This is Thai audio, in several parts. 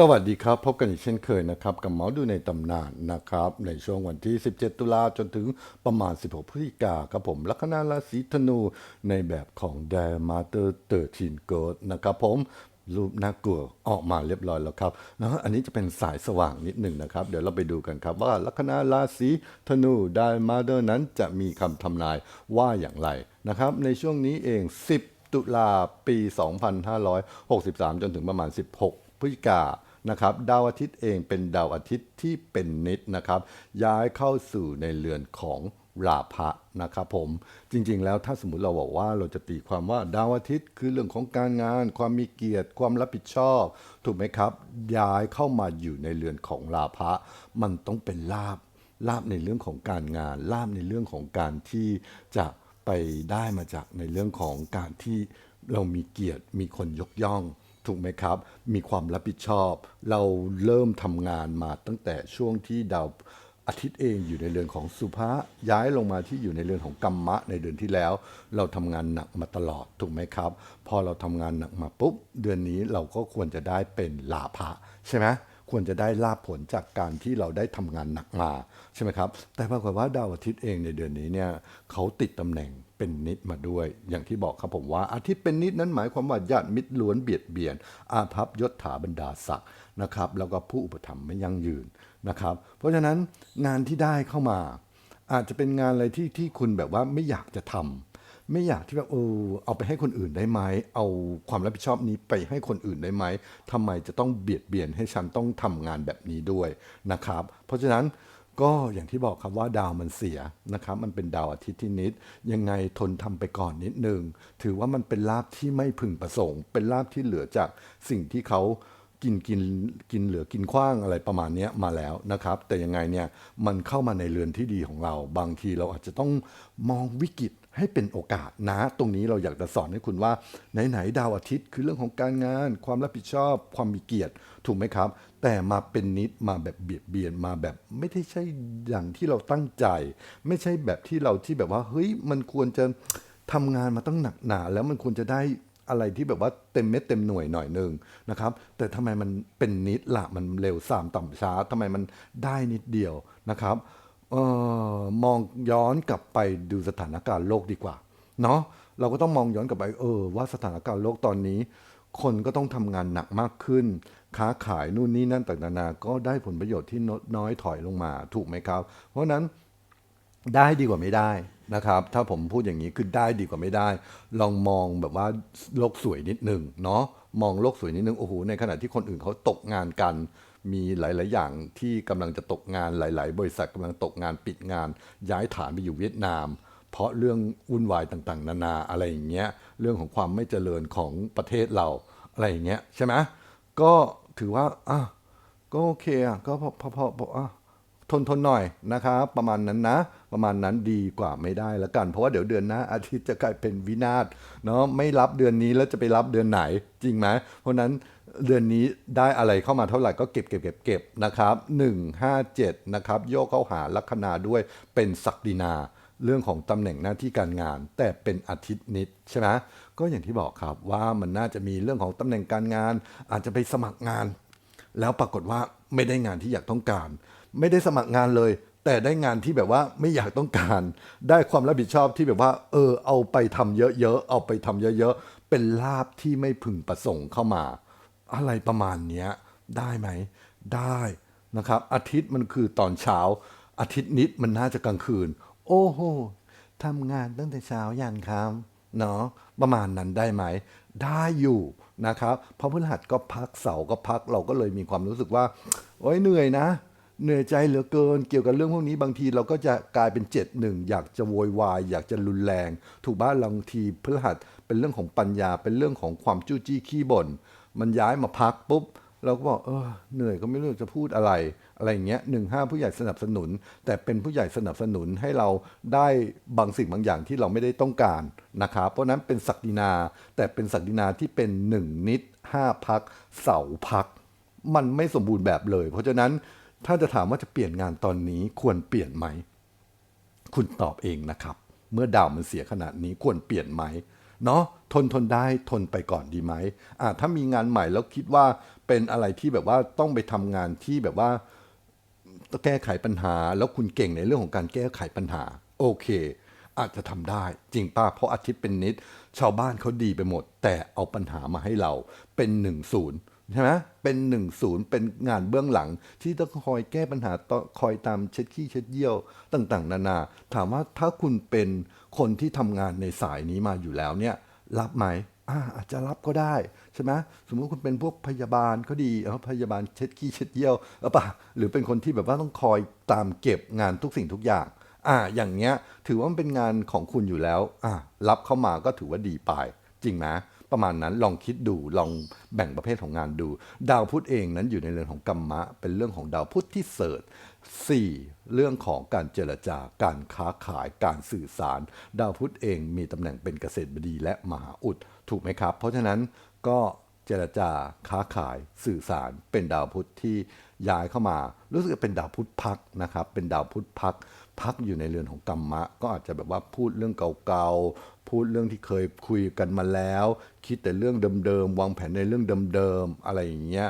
สวัสดีครับ พบกันอีกเช่นเคยนะครับ กับหมอดูในตำนานนะครับ ในช่วงวันที่ 17 ตุลาจนถึงประมาณ 16 พฤศจิกาครับผม ลัคนาราศีธนูในแบบของ d a m a t e r 13 g o d นะครับผมรูปน่ากลัวออกมาเรียบร้อยแล้วครับนะอันนี้จะเป็นสายสว่างนิดหนึ่งนะครับ เดี๋ยวเราไปดูกันครับว่าลัคนาราศีธนู d a m a t e r นั้นจะมีคำทำนายว่าอย่างไรนะครับ ในช่วงนี้เอง 10 ตุลาปี 2563 จนถึงประมาณ 16 พฤศจิกา นะครับดาวอาทิตย์เองเป็นดาวอาทิตย์ที่เป็นนิดนะครับ ย้ายเข้าสู่ในเรือนของราพะนะครับผมจริงๆ แล้วถ้าสมมติเราบอกว่าเราจะตีความว่าดาวอาทิตย์ คือเรื่องของการงาน ความมีเกียรติ ความรับผิดชอบ ถูกไหมครับ ย้ายเข้ามาอยู่ในเรือนของราพะ มันต้องเป็นลาบลาบในเรื่องของการงานลาบในเรื่องของการที่จะไปได้มาจากในเรื่องของการที่เรามีเกียรติมีคนยกย่อง ถูกไหมครับ มีความรับผิดชอบ เราเริ่มทำงานมาตั้งแต่ช่วงที่ดาวอาทิตย์เองอยู่ในเรือนของสุภะย้ายลงมาที่อยู่ในเรือนของกัมมะในเดือนที่แล้ว เราทำงานหนักมาตลอดถูกไหมครับ พอเราทำงานหนักมาปุ๊บ เดือนนี้เราก็ควรจะได้เป็นลาภะใช่ไหม ควรจะได้ลาภผลจากการที่เราได้ทำงานหนักมาใช่ไหมครับ แต่ปรากฏว่าดาวอาทิตย์เองในเดือนนี้เนี่ยเขาติดตำแหน่งเป็นนิดมาด้วย อย่างที่บอกครับผมว่าอาทิตย์เป็นนิดนั้นหมายความว่าญาติมิตรล้วนเบียดเบียน อาภัพยศถาบรรดาศักดิ์นะครับแล้วก็ผู้อุปถัมภ์ไม่ยั่งยืนนะครับ เพราะฉะนั้นงานที่ได้เข้ามา อาจจะเป็นงานอะไรที่ที่คุณแบบว่าไม่อยากจะทำ ไม่อยากที่แบบเออเอาไปให้คนอื่นได้ไหมเอาความรับผิดชอบนี้ไปให้คนอื่นได้ไหมทำไมจะต้องเบียดเบียนให้ฉันต้องทำงานแบบนี้ด้วยนะครับ เพราะฉะนั้นก็อย่างที่บอกครับว่าดาวมันเสียนะครับมันเป็นดาวอาทิตย์ที่นิด ยังไงทนทำไปก่อนนิดนึง ถือว่ามันเป็นลาบที่ไม่พึงประสงค์ เป็นลาบที่เหลือจากสิ่งที่เขากินกินกินเหลือกินขว้างอะไรประมาณนี้มาแล้วนะครับ แต่ยังไงเนี่ยมันเข้ามาในเรือนที่ดีของเรา บางทีเราอาจจะต้องมองวิกฤต ให้เป็นโอกาสนะ ตรงนี้เราอยากจะสอนให้คุณว่า ไหนๆดาวอาทิตย์คือเรื่องของการงาน ความรับผิดชอบ ความมีเกียรติ ถูกไหมครับ แต่มาเป็นนิดมาแบบเบียดเบียนมาแบบไม่ได้ใช่อย่างที่เราตั้งใจ ไม่ใช่แบบที่เราที่แบบว่าเฮ้ยมันควรจะทำงานมาตั้งหนักหนา แล้วมันควรจะได้อะไรที่แบบว่าเต็มเม็ดเต็มหน่วยหน่อยหนึ่งนะครับ แต่ทำไมมันเป็นนิดละมันเร็วสามต่ำช้าทำไมมันได้นิดเดียวนะครับ ออมองย้อนกลับไปดูสถานการณ์โลกดีกว่า เนาะเราก็ต้องมองย้อนกลับไปเออ ว่าสถานการณ์โลกตอนนี้ คนก็ต้องทำงานหนักมากขึ้น ค้าขายนู่นนี่นั่นต่างๆนาก็ได้ผลประโยชน์ที่น้อยถอยลงมาถูกไหมครับ เพราะฉะนั้นได้ดีกว่าไม่ได้นะครับ ถ้าผมพูดอย่างนี้คือได้ดีกว่าไม่ได้ ลองมองแบบว่าโลกสวยนิดหนึ่งเนาะมองโลกสวยนิดนึงโอ้โหในขณะที่คนอื่นเขาตกงานกัน มีหลาย ๆ อย่างที่กำลังจะตกงานหลาย ๆ บริษัทกำลังตกงานปิดงาน ย้ายฐานไปอยู่เวียดนาม เพราะเรื่องวุ่นวายต่าง ๆ นานาอะไรอย่างเงี้ยเรื่องของความไม่เจริญของประเทศเราอะไรอย่างเงี้ยใช่ไหมก็ถือว่าอะก็โอเคอะก็พอพอพอพออะทนทนหน่อยนะครับประมาณนั้นนะ ประมาณนั้นดีกว่าไม่ได้แล้วกัน เพราะว่าเดี๋ยวเดือนหน้าอาทิตย์จะกลายเป็นวินาศเนาะไม่รับเดือนนี้แล้วจะไปรับเดือนไหนจริงไหมเพราะฉะนั้น เดือนนี้ได้อะไรเข้ามาเท่าไหร่ก็เก็บเก็บเก็บเก็บนะครับ1 5 7นะครับโยกเข้าหาลัคนาด้วยเป็นศักดินา เรื่องของตำแหน่งหน้าที่การงาน แต่เป็นอาทิตย์นิดใช่ไหมก็อย่างที่บอกครับว่ามันน่าจะมีเรื่องของตำแหน่งการงาน อาจจะไปสมัครงาน แล้วปรากฏว่าไม่ได้งานที่อยากต้องการ ไม่ได้สมัครงานเลย แต่ได้งานที่แบบว่าไม่อยากต้องการ ได้ความรับผิดชอบที่แบบว่า เออเอาไปทำเยอะๆเอาไปทำเยอะ ๆ เป็นลาบที่ไม่พึงประสงค์เข้ามา อะไรประมาณเนี้ยได้ไหม ได้นะครับ อาทิตย์มันคือตอนเช้า อาทิตย์นิดมันน่าจะกลางคืน โอ้โหทำงานตั้งแต่เช้ายันค่ำเนาะประมาณนั้นได้ไหม ได้อยู่นะครับเพราะพฤหัสก็พักเสาร์ก็พักเราก็เลยมีความรู้สึกว่า โอ้ยเหนื่อยนะ เหนื่อยใจเหลือเกิน เกี่ยวกับเรื่องพวกนี้บางทีเราก็จะกลายเป็นเจ็ดหนึ่งอยากจะโวยวายอยากจะรุนแรง ถูกบ้านบางทีพฤหัสเป็นเรื่องของปัญญาเป็นเรื่องของความจู้จี้ขี้บ่น มันย้ายมาพักปุ๊บเราก็บอกเออเหนื่อยก็ไม่รู้จะพูดอะไรอะไรอย่างเงี้ยหนึ่งห้าผู้ใหญ่สนับสนุน แต่เป็นผู้ใหญ่สนับสนุนให้เราได้บางสิ่งบางอย่างที่เราไม่ได้ต้องการนะครับเพราะนั้นเป็นศักดินา แต่เป็นศักดินาที่เป็นหนึ่งนิดห้าพักเสาพัก มันไม่สมบูรณ์แบบเลย เพราะฉะนั้นถ้าจะถามว่าจะเปลี่ยนงานตอนนี้ควรเปลี่ยนไหม คุณตอบเองนะครับ เมื่อดาวมันเสียขนาดนี้ควรเปลี่ยนไหม เนาะทนทนได้ทนไปก่อนดีไหมอ่าถ้ามีงานใหม่แล้วคิดว่าเป็นอะไรที่แบบว่าต้องไปทำงานที่แบบว่าต้องแก้ไขปัญหา แล้วคุณเก่งในเรื่องของการแก้ไขปัญหา โอเค อาจจะทำได้ จริงป้าเพราะอาทิตย์เป็นนิด ชาวบ้านเขาดีไปหมด แต่เอาปัญหามาให้เราเป็นหนึ่งศูนย์ใช่ไหมเป็นหนึ่งศูนย์เป็นงานเบื้องหลัง ที่ต้องคอยแก้ปัญหาต่อคอยตามเช็ดขี้เช็ดเยี่ยวต่าง ๆ นานา ถามว่าถ้าคุณเป็น คนที่ทำงานในสายนี้มาอยู่แล้วเนี่ยรับไหมอาอาจจะรับก็ได้ใช่ไหมสมมติคุณเป็นพวกพยาบาลก็ดีเออพยาบาลเช็ดขี้เช็ดเยี่ยวเออปะหรือเป็นคนที่แบบว่าต้องคอยตามเก็บงานทุกสิ่งทุกอย่าง อ่า อย่างเงี้ย ถือว่ามันเป็นงานของคุณอยู่แล้ว อ่ารับเข้ามาก็ถือว่าดีไป จริงไหมประมาณนั้นลองคิดดูลองแบ่งประเภทของงานดู ดาวพุธเองนั้นอยู่ในเรือนของกรรมะ เป็นเรื่องของดาวพุธที่เสิร์ช สี่เรื่องของการเจรจาการค้าขายการสื่อสาร ดาวพุธเองมีตำแหน่งเป็นเกษตรบดีและมหาอุด ถูกไหมครับ เพราะฉะนั้นก็เจรจาค้าขายสื่อสารเป็นดาวพุธที่ย้ายเข้ามา รู้สึกเป็นดาวพุธพักนะครับเป็นดาวพุธพัก พักอยู่ในเรือนของกรรมะ ก็อาจจะแบบว่าพูดเรื่องเก่าๆพูดเรื่องที่เคยคุยกันมาแล้ว คิดแต่เรื่องเดิมๆวางแผนในเรื่องเดิมๆอะไรอย่างเงี้ย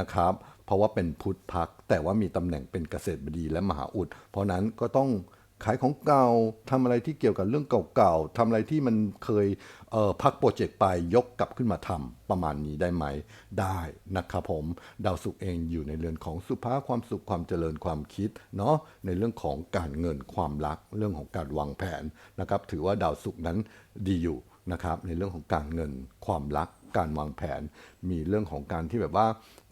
นะครับ เพราะว่าเป็นพุทธพัก แต่ว่ามีตำแหน่งเป็นเกษตรบดีและมหาอุด เพราะนั้นก็ต้องขายของเก่าทำอะไรที่เกี่ยวกับเรื่องเก่าๆทำอะไรที่มันเคยเออพักโปรเจกต์ไปยกกลับขึ้นมาทำประมาณนี้ได้ไหม ได้นะครับผม ดาวศุกร์เองอยู่ในเรือนของสุภาพความสุขความเจริญความคิดเนาะในเรื่องของการเงินความรัก เรื่องของการวางแผนนะครับถือว่าดาวศุกร์นั้นดีอยู่นะครับในเรื่องของการเงินความรักการวางแผนมีเรื่องของการที่แบบว่า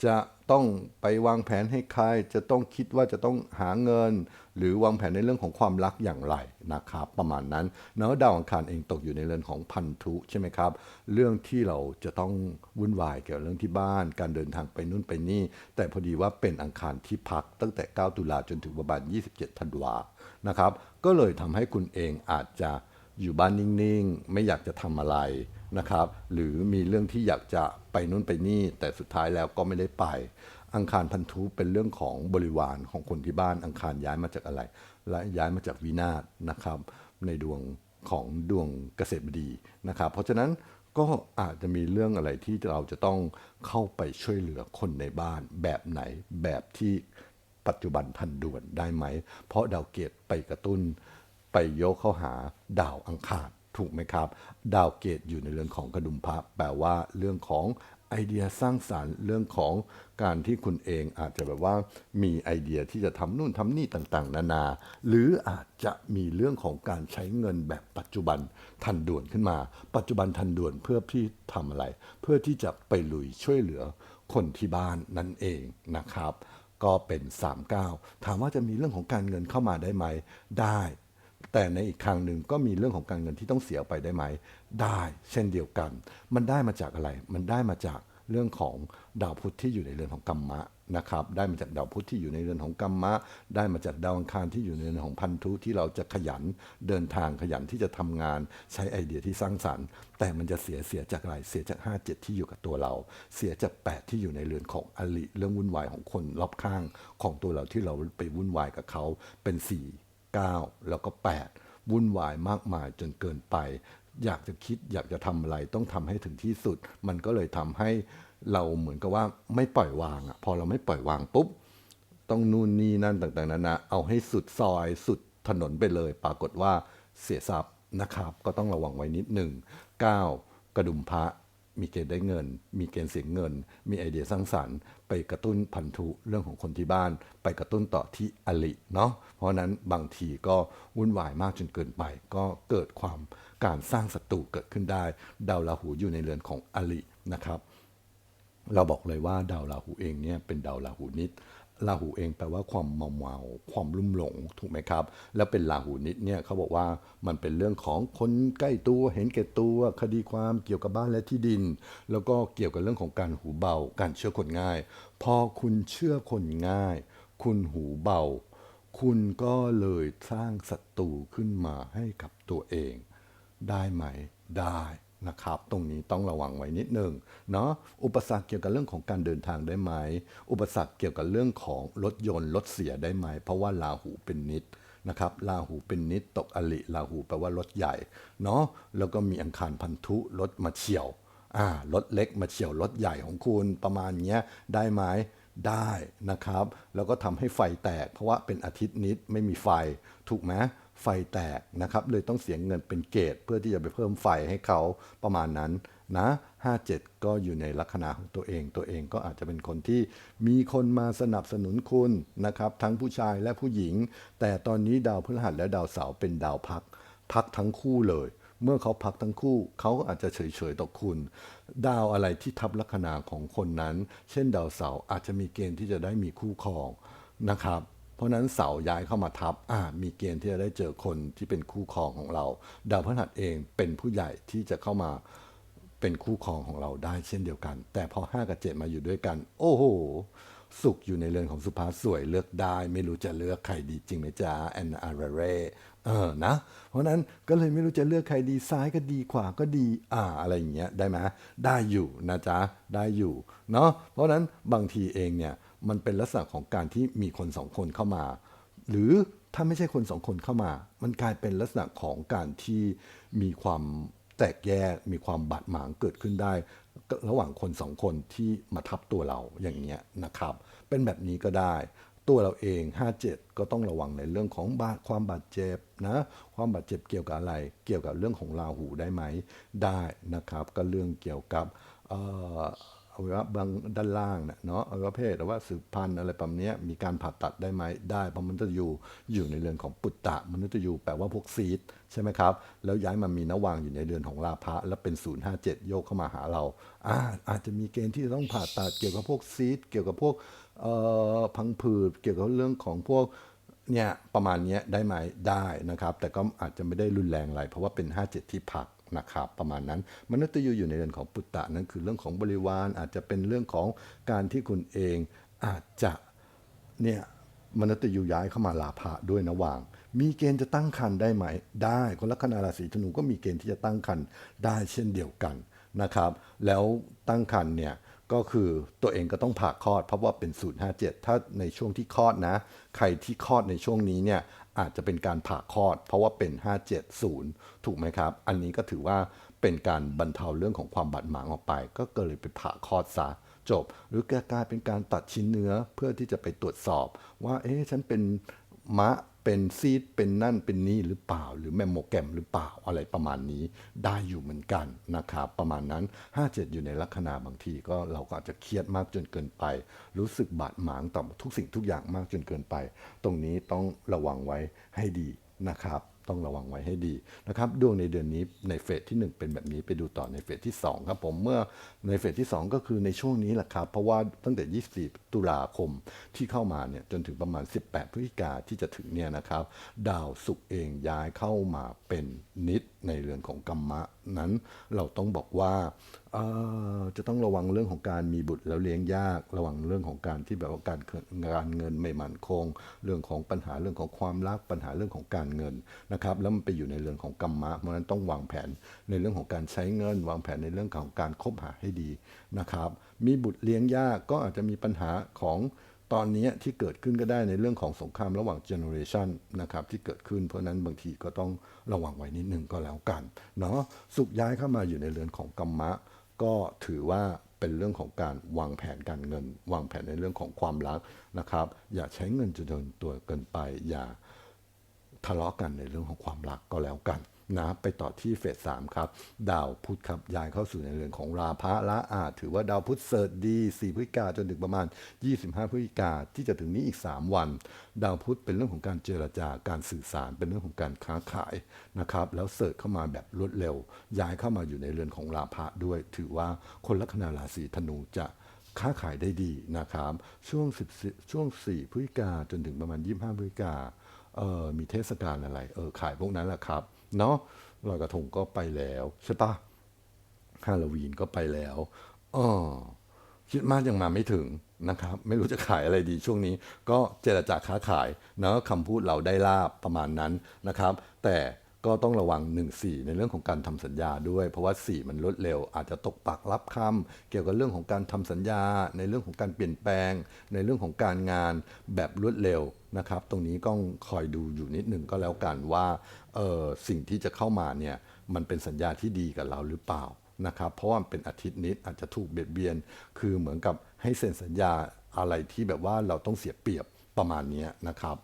จะต้องไปวางแผนให้ใคร จะต้องคิดว่าจะต้องหาเงิน หรือวางแผนในเรื่องของความรักอย่างไรนะครับประมาณนั้นเนาะดาวอังคารเองตกอยู่ในเรือนของพันธุใช่ไหมครับ เรื่องที่เราจะต้องวุ่นวายเกี่ยวกับเรื่องที่บ้าน การเดินทางไปนู่นไปนี่ แต่พอดีว่าเป็นอังคารที่พักตั้งแต่ 9 ตุลาจนถึงประมาณ 27 ธันวานะครับ ก็เลยทำให้คุณเองอาจจะ อยู่บ้านนิ่งๆ ไม่อยากจะทำอะไรนะครับ หรือมีเรื่องที่อยากจะไปนู่นไปนี่ แต่สุดท้ายแล้วก็ไม่ได้ไป อังคารพันธุเป็นเรื่องของบริวารของคนที่บ้านอังคารย้ายมาจากอะไร และย้ายมาจากวินาศนะครับ ในดวงของดวงเกษตรบดีนะครับ เพราะฉะนั้นก็อาจจะมีเรื่องอะไรที่เราจะต้องเข้าไปช่วยเหลือคนในบ้านแบบไหนแบบที่ปัจจุบันทันด่วนได้ไหม เพราะดาวเกตไปกระตุ้น ไปยกเข้าหาดาวอังคารถูกไหมครับ ดาวเกตอยู่ในเรื่องของกระดุมพระแปลว่าเรื่องของไอเดียสร้างสารรค์เรื่องของการที่คุณเองอาจจะแบบว่ามีไอเดียที่จะทำนู่นทำนี่ต่างๆ นานา หรืออาจจะมีเรื่องของการใช้เงินแบบปัจจุบันทันด่วนขึ้นมา ปัจจุบันทันด่วนเพื่อที่ทำอะไร เพื่อที่จะไปลุยช่วยเหลือคนที่บ้านนั่นเองนะครับ ก็เป็น 39 ถามว่าจะมีเรื่องของการเงินเข้ามาได้ไหมได้ แต่ในอีกครั้งหนึ่งก็มีเรื่องของการเงินที่ต้องเสียไปได้ไหม ได้เช่นเดียวกัน มันได้มาจากอะไร มันได้มาจากเรื่องของดาวพุธที่อยู่ในเรือนของกรรมะนะครับ ได้มาจากดาวพุธที่อยู่ในเรือนของกรรมะ ได้มาจากดาวอังคารที่อยู่ในเรือนของพันธุที่เราจะขยันเดินทางขยันที่จะทำงานใช้ไอเดียที่สร้างสรรค์ แต่มันจะเสียเสียจากอะไรเสียจาก 5 7 ที่อยู่กับตัวเรา เสียจาก 8 ที่อยู่ในเรือนของอลิเรื่องวุ่นวายของคนรอบข้างของตัวเราที่เราไปวุ่นวายกับเขาเป็น4 9 แล้วก็ 8 วุ่นวายมากมายจนเกินไป อยากจะคิดอยากจะทำอะไรต้องทำให้ถึงที่สุด มันก็เลยทำให้เราเหมือนกับว่าไม่ปล่อยวางอะพอเราไม่ปล่อยวางปุ๊บต้องนู่นนี่นั่นต่างๆนานาเอาให้สุดซอยสุดถนนไปเลย ปรากฏว่าเสียทรัพย์นะครับ ก็ต้องระวังไว้นิดหนึ่งก้ากระดุมพระมีเกณฑ์ได้เงิน มีเกณฑ์เสียเงิน มีไอเดียสร้างสรรค์ ไปกระตุ้นพันธุเรื่องของคนที่บ้าน ไปกระตุ้นต่อที่อลิเนาะเพราะนั้นบางทีก็วุ่นวายมากจนเกินไป ก็เกิดความการสร้างศัตรูเกิดขึ้นได้ ดาวราหูอยู่ในเรือนของอลินะครับ เราบอกเลยว่าดาวราหูเองเนี่ยเป็นดาวราหูนิด ราหูเองแปลว่าความเมาเมาความลุ่มหลงถูกไหมครับ แล้วเป็นราหูนิดเนี่ยเขาบอกว่ามันเป็นเรื่องของคนใกล้ตัวเห็นแก่ตัวคดีความเกี่ยวกับบ้านและที่ดิน แล้วก็เกี่ยวกับเรื่องของการหูเบา การเชื่อคนง่าย พอคุณเชื่อคนง่าย คุณหูเบา คุณก็เลยสร้างศัตรูขึ้นมาให้กับตัวเอง ได้ไหมได้ นะครับ ตรงนี้ต้องระวังไว้นิดนึงเนาะอุปสรรคเกี่ยวกับเรื่องของการเดินทางได้ไหม อุปสรรคเกี่ยวกับเรื่องของรถยนต์รถเสียได้ไหม เพราะว่าราหูเป็นนิดนะครับราหูเป็นนิดตกอลิราหูแปลว่ารถใหญ่เนาะแล้วก็มีอังคารพันธุรถมาเฉียวอ่ารถเล็กมาเฉียวรถใหญ่ของคุณประมาณเนี้ยได้ไหมได้นะครับ แล้วก็ทำให้ไฟแตก เพราะว่าเป็นอาทิตย์นิดไม่มีไฟถูกไหม ไฟแตกนะครับเลยต้องเสียเงินเป็นเกตเพื่อที่จะไปเพิ่มไฟให้เขาประมาณนั้นนะ57 ก็อยู่ในลัคนาของตัวเอง ตัวเองก็อาจจะเป็นคนที่มีคนมาสนับสนุนคุณนะครับ ทั้งผู้ชายและผู้หญิง แต่ตอนนี้ดาวพฤหัสและดาวเสาร์เป็นดาวพัก พักทั้งคู่เลย เมื่อเขาพักทั้งคู่ เขาอาจจะเฉยๆต่อคุณ ดาวอะไรที่ทับลัคนาของคนนั้น เช่นดาวเสาร์อาจจะมีเกณฑ์ที่จะได้มีคู่ครองนะครับ เพราะนั้นเสาย้ายเข้ามาทับมีเกณฑ์ที่จะได้เจอคนที่เป็นคู่ครองของเรา ดาวพฤหัสเองเป็นผู้ใหญ่ที่จะเข้ามาเป็นคู่ครองของเราได้เช่นเดียวกัน แต่พอ5กับ7มาอยู่ด้วยกัน โอ้โหสุขอยู่ในเรือนของสุภาพสวยเลือกได้ ไม่รู้จะเลือกใครดีจริงไหมจ๊ะแอนนาราเรเออนะ เพราะนั้นก็เลยไม่รู้จะเลือกใครดีซ้ายก็ดีขวาก็ดีอ่าอะไรอย่างเงี้ยได้ไหมได้อยู่นะจ๊ะได้อยู่เนาะเพราะนั้นบางทีเองเนี่ย มันเป็นลักษณะของการที่มีคนสองคนเข้ามา หรือถ้าไม่ใช่คนสองคนเข้ามา มันกลายเป็นลักษณะของการที่มีความแตกแยกมีความบาดหมางเกิดขึ้นได้ ระหว่างคนสองคนที่มาทับตัวเราอย่างเงี้ยนะครับ เป็นแบบนี้ก็ได้ ตัวเราเอง 57 ก็ต้องระวังในเรื่องของบาดความบาดเจ็บนะความบาดเจ็บเกี่ยวกับอะไร เกี่ยวกับเรื่องของราหูได้ไหมได้นะครับ ก็เรื่องเกี่ยวกับ อวัยวะบางด้านล่างเนะเนาะอวัยวะเพศหรือว่าสืบพันธุ์อะไรประมาณนี้มีการผ่าตัดได้ไหมได้เพราะมันจะอยู่อยู่ในเรือนของปุตตะมันจะอยู่แปลว่าพวกซีดใช่ไหมครับ แล้วย้ายมามีนวางอยู่ในเรือนของลาภะแล้วเป็น 057 โยกเข้ามาหาเราอาอาจจะมีเกณฑ์ที่ต้องผ่าตัดเกี่ยวกับพวกซีดเกี่ยวกับพวกพังผืดเกี่ยวกับเรื่องของพวกเนี่ยประมาณนี้ได้ไหมได้นะครับ แต่ก็อาจจะไม่ได้รุนแรงอะไรเพราะว่าเป็น 57 ที่พัก นะครับประมาณนั้น มนุษย์ยูอยู่ในเรือนของปุตตะนั้นคือเรื่องของบริวารอาจจะเป็นเรื่องของการที่คุณเองอาจจะเนี่ยมนุษย์ยูย้ายเข้ามาลาภะด้วยนะวาง มีเกณฑ์จะตั้งคันได้ไหม ได้คนลัคนาราศีธนูก็มีเกณฑ์ที่จะตั้งคันได้เช่นเดียวกันนะครับ แล้วตั้งคันเนี่ยก็คือตัวเองก็ต้องผ่าคลอดเพราะว่าเป็น 057 ถ้าในช่วงที่คลอดนะ ใครที่คลอดในช่วงนี้เนี่ย อาจจะเป็นการผ่าคลอด เพราะว่าเป็น 570 ถูกไหมครับ อันนี้ก็ถือว่าเป็นการบรรเทาเรื่องของความบาดหมางออกไป ก็เกิดเลยไปผ่าคลอดซะจบ หรือกลายเป็นการตัดชิ้นเนื้อเพื่อที่จะไปตรวจสอบว่าเอ๊ะฉันเป็น มะเป็นซีดเป็นนั่นเป็นนี่หรือเปล่า หรือแมมโมแกรมหรือเปล่าอะไรประมาณนี้ได้อยู่เหมือนกันนะครับประมาณนั้น 57 อยู่ในลัคนาบางทีก็เราก็อาจจะเครียดมากจนเกินไป รู้สึกบาดหมางต่อทุกสิ่งทุกอย่างมากจนเกินไป ตรงนี้ต้องระวังไว้ให้ดีนะครับ ต้องระวังไว้ให้ดีนะครับดวงในเดือนนี้ในเฟสที่ 1 เป็นแบบนี้ไปดูต่อในเฟสที่ 2 ครับผมเมื่อในเฟสที่ 2 ก็คือในช่วงนี้แหละครับ เพราะว่าตั้งแต่ 24 ตุลาคมที่เข้ามาเนี่ยจนถึงประมาณ 18 พฤศจิกาที่จะถึงเนี่ยนะครับ ดาวศุกร์เองย้ายเข้ามาเป็นนิดในเรือนของกรรมะนั้น เราต้องบอกว่า จะต้องระวังเรื่องของการมีบุตรแล้วเลี้ยงยาก ระวังเรื่องของการที่แบบว่าการงินการเงินไม่มั่นคง เรื่องของปัญหาเรื่องของความรักปัญหาเรื่องของการเงินนะครับ แล้วมันไปอยู่ในเรื่องของกรรมะเพราะนั้นต้องวางแผนในเรื่องของการใช้เงิน วางแผนในเรื่องของการคบหาให้ดีนะครับ มีบุตรเลี้ยงยากก็อาจจะมีปัญหาของตอนนี้ที่เกิดขึ้นก็ได้ในเรื่องของสงครามระหว่างเจเนอเรชันนะครับที่เกิดขึ้นเพราะฉะนั้นบางทีก็ต้องระวังไว้นิดนึงก็แล้วกันเนาะสุขย้ายเข้ามาอยู่ในเรือนของกรรมะ ก็ถือว่าเป็นเรื่องของการวางแผนการเงิน วางแผนในเรื่องของความรักนะครับ อย่าใช้เงินจนเกินตัวเกินไป อย่าทะเลาะกันในเรื่องของความรักก็แล้วกัน นะไปต่อที่เฟสสามครับ ดาวพุธครับย้ายเข้าสู่ในเรือนของราพะละอาถือว่าดาวพุธเสริฐดี4พฤศจิกาจนถึงประมาณ 25พฤศจิกาที่จะถึงนี้อีก 3 วัน ดาวพุธเป็นเรื่องของการเจรจาการสื่อสารเป็นเรื่องของการค้าขายนะครับแล้วเสริฐเข้ามาแบบรวดเร็ว ย้ายเข้ามาอยู่ในเรือนของราพะด้วย ถือว่าคนลัคนาราศีธนูจะค้าขายได้ดีนะครับ ช่วง10ช่วง 4พฤศจิกาจนถึงประมาณ 25พฤศจิกาเออมีเทศกาลอะไรเออขายพวกนั้นแหละครับ เนาะลอยกระทงก็ไปแล้วใช่ปะฮาโลวีนก็ไปแล้วอ๋อคิดมากยังมาไม่ถึงนะครับ ไม่รู้จะขายอะไรดีช่วงนี้ ก็เจรจาค้าขายเนาะคำพูดเราได้ลาบประมาณนั้นนะครับ แต่ ก็ต้องระวัง 1 4 ในเรื่องของการทำสัญญาด้วย เพราะว่า 4 มันรวดเร็ว อาจจะตกปากรับคำเกี่ยวกับเรื่องของการทำสัญญา ในเรื่องของการเปลี่ยนแปลง ในเรื่องของการงานแบบรวดเร็วนะครับ ตรงนี้ก็คอยดูอยู่นิดหนึ่งก็แล้วกันว่าเออสิ่งที่จะเข้ามาเนี่ยมันเป็นสัญญาที่ดีกับเราหรือเปล่านะครับ เพราะว่าเป็นอาทิตย์นิดอาจจะถูกเบียดเบียน คือเหมือนกับให้เซ็นสัญญาอะไรที่แบบว่าเราต้องเสียเปรียบประมาณนี้นะครับ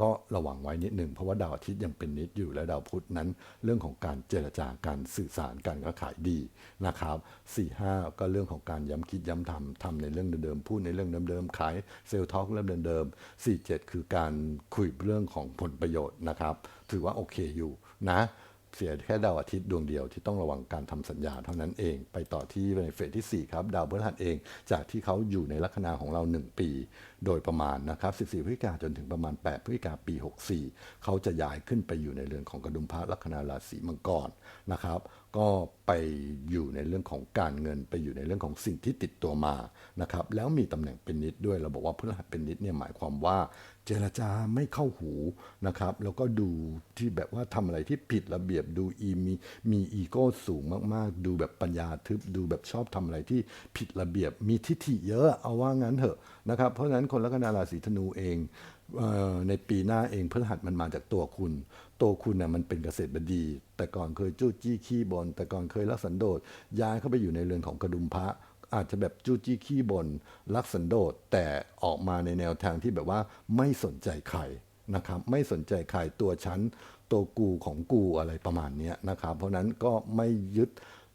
ก็ระวังไว้นิดหนึ่งเพราะว่าดาวอาทิตย์ยังเป็นนิดอยู่และดาวพุธนั้น เรื่องของการเจรจาการสื่อสารการค้าขายดีนะครับ4 5ก็เรื่องของการย้ำคิดย้ำทำทำในเรื่องเดิมๆพูดในเรื่องเดิมๆขายเซลล์ทอล์กเรื่องเดิมๆ4 7 คือการคุยเรื่องของผลประโยชน์นะครับ ถือว่าโอเคอยู่นะ เสียแค่ดาวอาทิตย์ดวงเดียวที่ต้องระวังการทำสัญญาเท่านั้นเอง ไปต่อที่ในเฟสที่ 4 ครับ ดาวพฤหัสเอง จากที่เขาอยู่ในลัคนาของเรา 1 ปี โดยประมาณนะครับ 14 พฤศจิกาจนถึงประมาณ 8 พฤศจิกาปี 64 เขาจะย้ายขึ้นไปอยู่ในเรือนของกระดุมพระลัคนาราศีมังกรนะครับ ก็ไปอยู่ในเรื่องของการเงินไปอยู่ในเรื่องของสิ่งที่ติดตัวมานะครับแล้วมีตำแหน่งเป็นนิดด้วยเราบอกว่าพฤหัสเป็นนิดเนี่ยหมายความว่า เจรจาไม่เข้าหูนะครับแล้วก็ดูที่แบบว่าทำอะไรที่ผิดระเบียบดูอีมีมีอีโก้สูงมากๆ ดูแบบปัญญาทึบดูแบบชอบทำอะไรที่ผิดระเบียบมีทิฐิเยอะเอาว่างั้นเถอะ นะครับเพราะฉะนั้นคนลัคนาราศีธนูเองเออในปีหน้าเองพฤหัสมันมาจากตัวคุณ ตัวคุณน่ะมันเป็นเกษตรบดี แต่ก่อนเคยจู้จี้ขี้บน แต่ก่อนเคยรักสันโดษย้ายเข้าไปอยู่ในเรือนของกระดุมพระอาจจะแบบจู้จี้ขี้บนรักสันโดษแต่ออกมาในแนวทางที่แบบว่าไม่สนใจใครนะครับไม่สนใจใครตัวฉันตัวกูของกูอะไรประมาณนี้นะครับ เพราะนั้นก็ไม่ยึด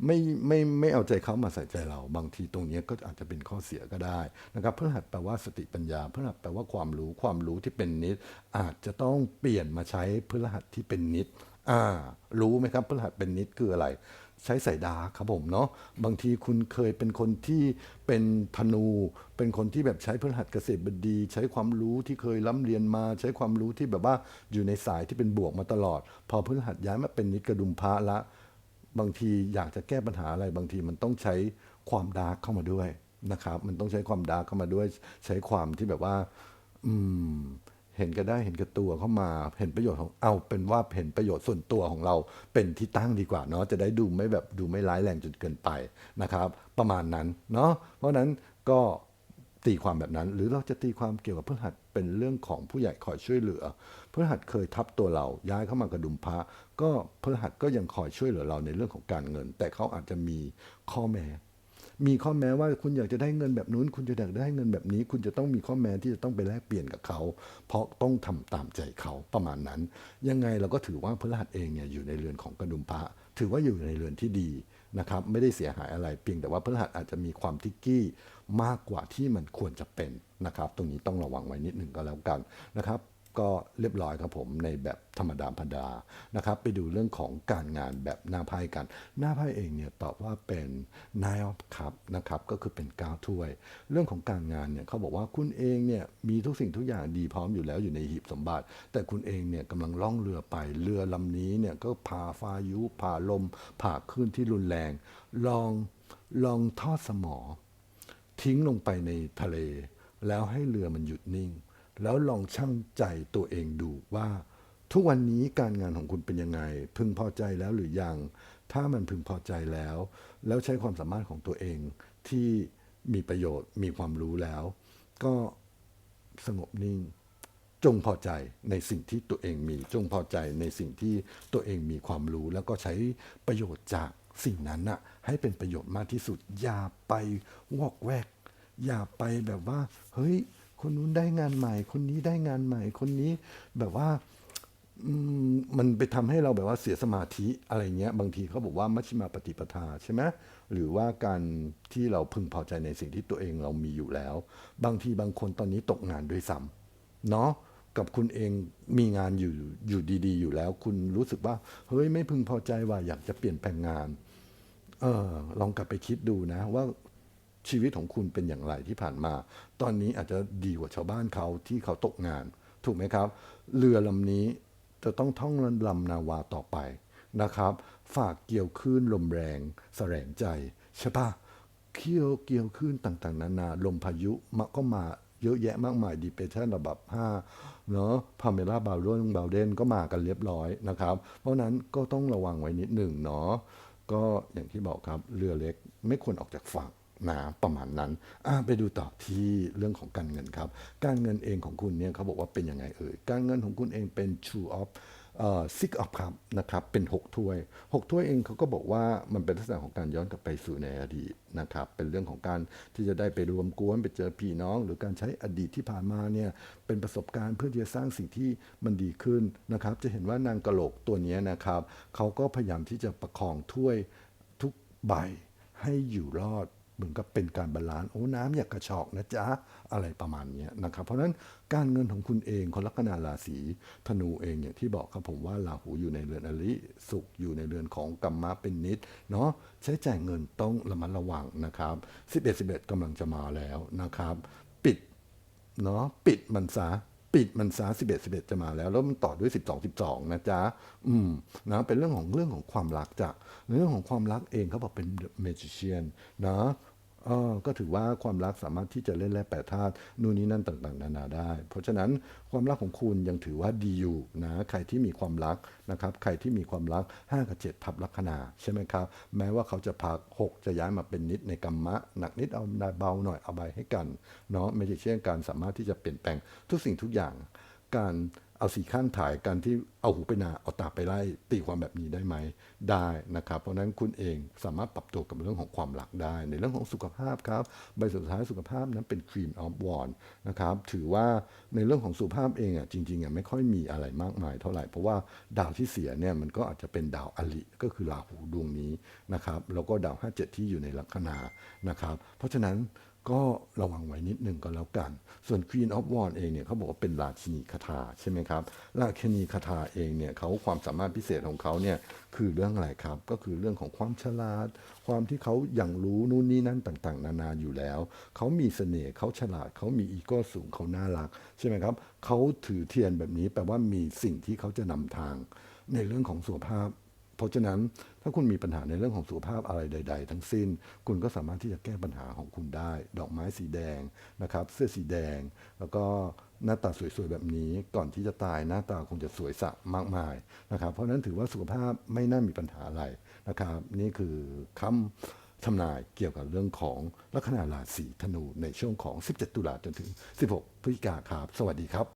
ไม่ไม่ไม่เอาใจเขามาใส่ใจเรา บางทีตรงนี้ก็อาจจะเป็นข้อเสียก็ได้นะครับเพื่อหัดแปลว่าสติปัญญาเพื่อหัดแปลว่าความรู้ความรู้ที่เป็นนิด อาจจะต้องเปลี่ยนมาใช้พฤหัสที่เป็นนิดอ่ารู้ไหมครับพฤหัสเป็นนิดคืออะไรใช้สายดาครับผมเนาะบางทีคุณเคยเป็นคนที่เป็นธนู เป็นคนที่แบบใช้พฤหัสเกษตรบดี ใช้ความรู้ที่เคยร่ำเรียนมา ใช้ความรู้ที่แบบว่าอยู่ในสายที่เป็นบวกมาตลอด พอพฤหัสย้ายมาเป็นนิดกระดุมพระละ บางทีอยากจะแก้ปัญหาอะไรบางทีมันต้องใช้ความดาร์กเข้ามาด้วยนะครับ มันต้องใช้ความดาร์กเข้ามาด้วย ใช้ความที่แบบว่า อืม เห็นก็ได้เห็นกับตัวเข้ามาเห็นประโยชน์ของเอาเป็นว่าเห็นประโยชน์ส่วนตัวของเราเป็นที่ตั้งดีกว่าเนาะจะได้ดูไม่แบบดูไม่ร้ายแรงจนเกินไปนะครับ ประมาณนั้นเนาะเพราะนั้นก็ตีความแบบนั้นหรือเราจะตีความเกี่ยวกับพฤหัสเป็นเรื่องของผู้ใหญ่คอยช่วยเหลือพฤหัสเคยทับตัวเราย้ายเข้ามากระดุมพระ ก็พฤหัสก็ยังคอยช่วยเหลือเราในเรื่องของการเงิน แต่เขาอาจจะมีข้อแม้ มีข้อแม้ว่าคุณอยากจะได้เงินแบบนู้น คุณจะอยากได้เงินแบบนี้ คุณจะต้องมีข้อแม้ที่จะต้องไปแลกเปลี่ยนกับเขา เพราะต้องทำตามใจเขาประมาณนั้น ยังไงเราก็ถือว่าพฤหัสเองเนี่ยอยู่ในเรือนของกระดุมพระถือว่าอยู่ในเรือนที่ดีนะครับไม่ได้เสียหายอะไรเพียงแต่ว่าพฤหัสอาจจะมีความทิกกี้มากกว่าที่มันควรจะเป็นนะครับ ตรงนี้ต้องระวังไว้นิดหนึ่งก็แล้วกันนะครับ ก็เรียบร้อยครับผมในแบบธรรมดาพันดานะครับ ไปดูเรื่องของการงานแบบหน้าไพ่กัน หน้าไพ่เองเนี่ยตอบว่าเป็น nine of cup นะครับก็คือเป็นก้าวถ้วย เรื่องของการงานเนี่ยเขาบอกว่าคุณเองเนี่ยมีทุกสิ่งทุกอย่างดีพร้อมอยู่แล้วอยู่ในหีบสมบัติ แต่คุณเองเนี่ยกำลังล่องเรือไปเรือลำนี้เนี่ยก็พาฟ้ายุพาลมผ่าคลื่นที่รุนแรง ลองลองทอดสมอ ทิ้งลงไปในทะเล แล้วให้เรือมันหยุดนิ่ง แล้วลองชั่งใจตัวเองดูว่า ทุกวันนี้การงานของคุณเป็นยังไง พึงพอใจแล้วหรือยัง ถ้ามันพึงพอใจแล้ว แล้วใช้ความสามารถของตัวเองที่มีประโยชน์มีความรู้แล้ว ก็สงบนิ่งจงพอใจในสิ่งที่ตัวเองมี จงพอใจในสิ่งที่ตัวเองมีความรู้ แล้วก็ใช้ประโยชน์จากสิ่งนั้นน่ะให้เป็นประโยชน์มากที่สุด อย่าไปวอกแวก อย่าไปแบบว่า เฮ้ย คนนู้นได้งานใหม่ คนนี้ได้งานใหม่ คนนี้แบบว่ามันไปทำให้เราแบบว่าเสียสมาธิอะไรเงี้ย บางทีเขาบอกว่ามัชฌิมาปฏิปทาใช่ไหมหรือว่าการที่เราพึงพอใจในสิ่งที่ตัวเองเรามีอยู่แล้ว บางทีบางคนตอนนี้ตกงานด้วยซ้ำเนาะกับคุณเองมีงานอยู่อยู่ดี ๆ อยู่แล้ว คุณรู้สึกว่าเฮ้ยไม่พึงพอใจว่าอยากจะเปลี่ยนแปลงงานเออลองกลับไปคิดดูนะว่า ชีวิตของคุณเป็นอย่างไรที่ผ่านมา ตอนนี้อาจจะดีกว่าชาวบ้านเขาที่เขาตกงาน ถูกไหมครับ เรือลำนี้จะต้องท่องลำนาวาต่อไปนะครับ ฝากเกี่ยวคลื่นลมแรงแสลงใจใช่ปะเกี่ยวเกี่ยวคลื่นต่างๆ นานาลมพายุมาก็มาเยอะแยะมากมายดีเ e ชันระดับ5เนาะพาเมล่าบาลนบาลเดนก็มากันเรียบร้อยนะครับ เพราะนั้นก็ต้องระวังไว้นิดหนึ่งเนาะก็อย่างที่บอกครับเรือเล็กไม่ควรออกจากฝั่ง นะประมาณนั้นไปดูต่อที่เรื่องของการเงินครับ การเงินเองของคุณเนี่ยเขาบอกว่าเป็นยังไงเอ่ยการเงินของคุณเองเป็น true of ซิกออฟครับนะครับเป็น 6 ถ้วย 6 ถ้วยเองเขาก็บอกว่ามันเป็นลักษณะของการย้อนกลับไปสู่ในอดีตนะครับเป็นเรื่องของการที่จะได้ไปรวมกวนไปเจอพี่น้อง หรือการใช้อดีตที่ผ่านมาเนี่ยเป็นประสบการณ์เพื่อที่จะสร้างสิ่งที่มันดีขึ้นนะครับจะเห็นว่านางกะโหลกตัวนี้นะครับเขาก็พยายามที่จะประคองถ้วยทุกใบให้อยู่รอด เหมือนกับเป็นการบาลานซ์โอ้น้ำอยากกระชอกนะจ๊ะอะไรประมาณนี้นะครับ เพราะฉะนั้นการเงินของคุณเองคนลัคนาราศีธนูเองอย่างที่บอกครับผมว่าราหูอยู่ในเรือนอริสุขอยู่ในเรือนของกัมมะเป็นนิดเนาะใช้จ่ายเงินต้องระมัดระวังนะครับ11 11กำลังจะมาแล้วนะครับ ปิดเนาะปิดมันซะ ปิดมันซะ11 11จะมาแล้ว แล้วมันต่อด้วย12 12นะจ๊ะอืมนะเป็นเรื่องของเรื่องของความรักจ้ะในเรื่องของความรักเองเขาบอกเป็นเมจิเชียนนะ เออก็ถือว่าความรักสามารถที่จะเล่นแร่แปรธาตุนู่นนี่นั่นต่างๆ นานาได้ เพราะฉะนั้นความรักของคุณยังถือว่าดีอยู่นะใครที่มีความรักนะครับใครที่มีความรัก 5 กับ 7 ทับลัคนาใช่ไหมครับ แม้ว่าเขาจะพัก 6 จะย้ายมาเป็นนิดในกรรมะ หนักนิดเอาเบาหน่อยเอาใบให้กันเนาะไม่ใช่เช่นการสามารถที่จะเปลี่ยนแปลงทุกสิ่งทุกอย่างการ เอาสีข้างถ่ายการที่เอาหูไปนาเอาตาไปไล่ตีความแบบนี้ได้ไหมได้นะครับ เพราะนั้นคุณเองสามารถปรับตัวกับเรื่องของความรักได้ ในเรื่องของสุขภาพครับใบสุดท้ายสุขภาพนั้นเป็น Queen of w a n d นะครับถือว่าในเรื่องของสุขภาพเองอะจริงๆอะไม่ค่อยมีอะไรมากมายเท่าไหร่ เพราะว่าดาวที่เสียเนี่ยมันก็อาจจะเป็นดาวอลิก็คือราหูดวงนี้นะครับแล้วก็ดาว 57 ที่อยู่ในลัคนานะครับ เพราะฉะนั้น ก็ระวังไว้นิดนึงก็แล้วกัน ส่วน Queen of w a n d เองเนี่ยเขาบอกว่าเป็นราชินีคาถาใช่ไหมครับ ราชินีคาถาเองเนี่ยเขาความสามารถพิเศษของเขาเนี่ยคือเรื่องอะไรครับ ก็คือเรื่องของความฉลาด ความที่เขาอย่างรู้นู่นนี่นั่นต่างๆ นานาอยู่แล้ว เขามีเสน่ห์เขาฉลาดเขามีอีโก้สูงเขาน่ารักใช่ไหมครับเขาถือเทียนแบบนี้แปลว่ามีสิ่งที่เขาจะนำทาง ในเรื่องของสุขภาพ เพราะฉะนั้นถ้าคุณมีปัญหาในเรื่องของสุขภาพอะไรใด ๆ ทั้งสิ้น คุณก็สามารถที่จะแก้ปัญหาของคุณได้ ดอกไม้สีแดงนะครับ เสื้อสีแดง แล้วก็หน้าตาสวยๆแบบนี้ก่อนที่จะตายหน้าตาคงจะสวยสะมากมายนะครับ เพราะฉะนั้นถือว่าสุขภาพไม่น่ามีปัญหาอะไรนะครับ นี่คือคำทำนายเกี่ยวกับเรื่องของลัคนาราศีธนูในช่วงของ 17 ตุลาจนถึง 16 พฤศจิกาครับ สวัสดีครับ